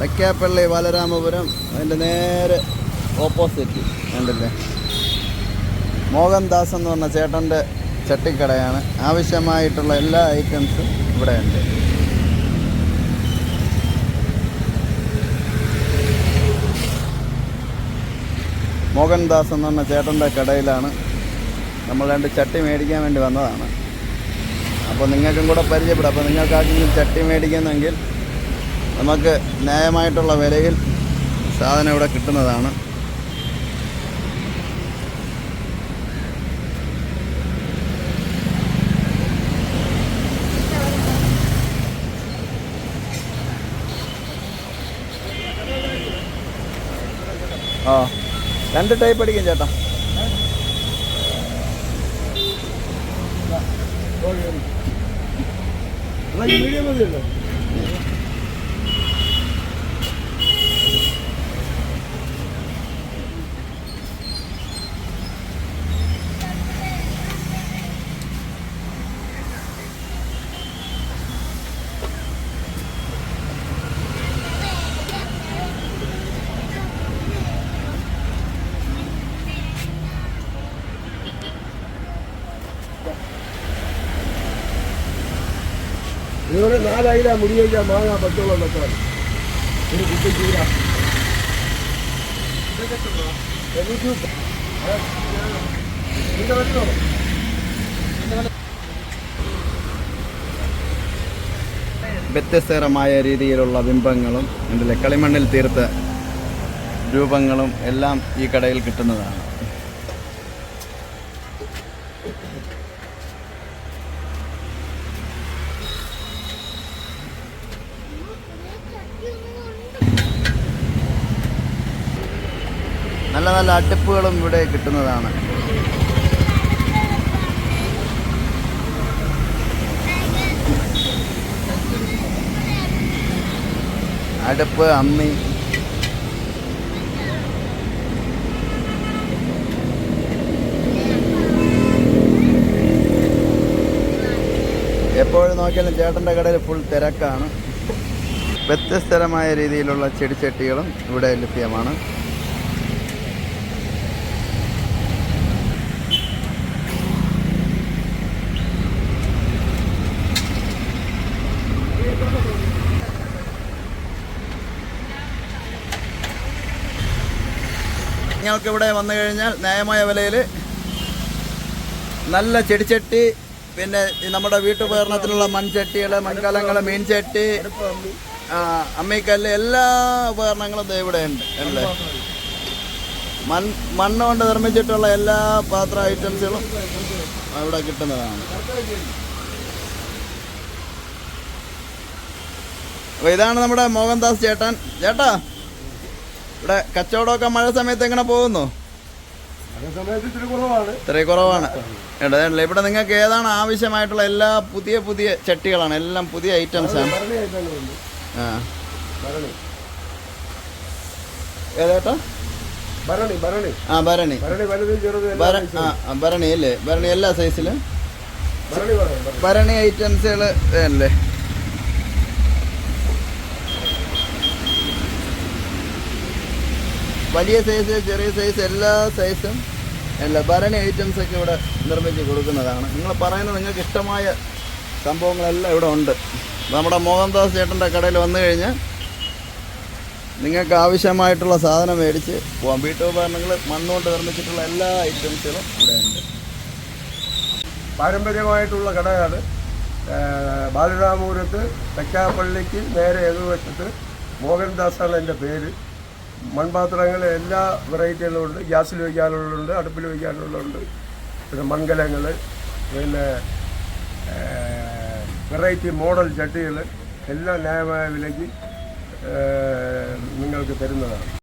തെക്കേപ്പള്ളി ബാലരാമപുരം അതിന്റെ നേരെ ഓപ്പോസിറ്റ് കണ്ടില്ലേ? മോഹൻദാസ് എന്ന് പറഞ്ഞ ചേട്ടന്റെ ചട്ടിക്കടയാണ്. ആവശ്യമായിട്ടുള്ള എല്ലാ ഐറ്റംസും ഇവിടെ ഉണ്ട് മോഹൻദാസ് എന്ന് പറഞ്ഞ ചേട്ടന്റെ കടയിലാണ് നമ്മൾ രണ്ട് ചട്ടി മേടിക്കാൻ വേണ്ടി വന്നതാണ്. അപ്പോൾ നിങ്ങൾക്കും കൂടെ പരിചയപ്പെടാം. അപ്പോൾ നിങ്ങൾക്ക് ആർക്കെങ്കിലും ചട്ടി മേടിക്കുന്നെങ്കിൽ നമുക്ക് ന്യായമായിട്ടുള്ള വിലയിൽ സാധനം ഇവിടെ കിട്ടുന്നതാണ്. ആ രണ്ട് ടൈപ്പ് അടിക്കും ചേട്ടാ. മീഡിയം മതിയല്ലോ ഇതുപോലെ നാലായിരം മുടിയേക്കാൻ മാങ്ങാൻ പത്തോളം വെച്ചാൽ ഒരു കുട്ടി ചൂര. വ്യത്യസ്തകരമായ രീതിയിലുള്ള ബിംബങ്ങളും ഇതിലെ കളിമണ്ണിൽ തീർത്ത രൂപങ്ങളും എല്ലാം ഈ കടയിൽ കിട്ടുന്നതാണ്. നല്ല നല്ല അടുപ്പുകളും ഇവിടെ കിട്ടുന്നതാണ്. അടുപ്പ് അമ്മി. എപ്പോഴും നോക്കിയാലും ചേട്ടന്റെ കടയിൽ ഫുൾ തിരക്കാണ്. വ്യത്യസ്തരമായ രീതിയിലുള്ള ചെടിച്ചട്ടികളും ഇവിടെ ലഭ്യമാണ്. നിങ്ങൾക്ക് ഇവിടെ വന്നു കഴിഞ്ഞാൽ ന്യായമായ വിലയിൽ നല്ല ചെടിച്ചട്ടി പിന്നെ നമ്മുടെ വീട്ടുപകരണത്തിനുള്ള മൺചട്ടികൾ മൺകലങ്ങൾ മീൻചട്ടി അമ്മിക്കല്ല് എല്ലാ ഉപകരണങ്ങളും ഇവിടെ ഉണ്ട് അല്ലേ? മൺ മണ്ണ് കൊണ്ട് നിർമ്മിച്ചിട്ടുള്ള എല്ലാ പാത്ര ഐറ്റംസുകളും ഇവിടെ കിട്ടുന്നതാണ്. അപ്പോൾ ഇതാണ് നമ്മുടെ മോഹൻദാസ് ചേട്ടൻ. ചേട്ടാ ഇവിടെ കച്ചവടമൊക്കെ മഴ സമയത്ത് എങ്ങനെ പോകുന്നു? ഇത്രയും കുറവാണ്. കേട്ടോ അതല്ല ഇവിടെ നിങ്ങൾക്ക് ഏതാണ് ആവശ്യമായിട്ടുള്ള എല്ലാ പുതിയ പുതിയ ചട്ടികളാണ് എല്ലാം പുതിയ ഐറ്റംസ് ആണ്. ആ. ഭരണി. ഏതേട്ടാ ഭരണി ഭരണി. ആ ഭരണി. ഭരണി അല്ലേ? ഭരണി എല്ലാ സൈസിലും. ഭരണി ഐറ്റംസുകൾ അല്ലേ വലിയ സൈസ് ചെറിയ സൈസ് എല്ലാ സൈസും എല്ലാ ഭരണി ഐറ്റംസൊക്കെ ഇവിടെ നിർമ്മിച്ച് കൊടുക്കുന്നതാണ്. നിങ്ങൾ പറയുന്ന നിങ്ങൾക്ക് ഇഷ്ടമായ സംഭവങ്ങളെല്ലാം ഇവിടെ ഉണ്ട്. നമ്മുടെ മോഹൻദാസ് ചേട്ടന്റെ കടയിൽ വന്നു കഴിഞ്ഞാൽ നിങ്ങൾക്ക് ആവശ്യമായിട്ടുള്ള സാധനം മേടിച്ച് പോകാം വീട്ടുപകരണങ്ങൾ മണ്ണുകൊണ്ട് നിർമ്മിച്ചിട്ടുള്ള എല്ലാ ഐറ്റംസുകളും ഇവിടെ ഉണ്ട്. പാരമ്പര്യമായിട്ടുള്ള കടയാണ് ബാലരാമപുരത്ത് തെക്കാപ്പള്ളിക്ക് നേരെ എതിർവശത്ത് മോഹൻദാസാണ് എന്റെ പേര്. മൺപാത്രങ്ങൾ എല്ലാ വെറൈറ്റികളും ഉണ്ട് ഗ്യാസിൽ വയ്ക്കാനുള്ളതുണ്ട് അടുപ്പിൽ വയ്ക്കാനുള്ളതുണ്ട്. പിന്നെ മൺകലങ്ങൾ പിന്നെ വെറൈറ്റി മോഡൽ ചട്ടികൾ എല്ലാം ന്യായമായ വിലയ്ക്ക് നിങ്ങൾക്ക് തരുന്നതാണ്.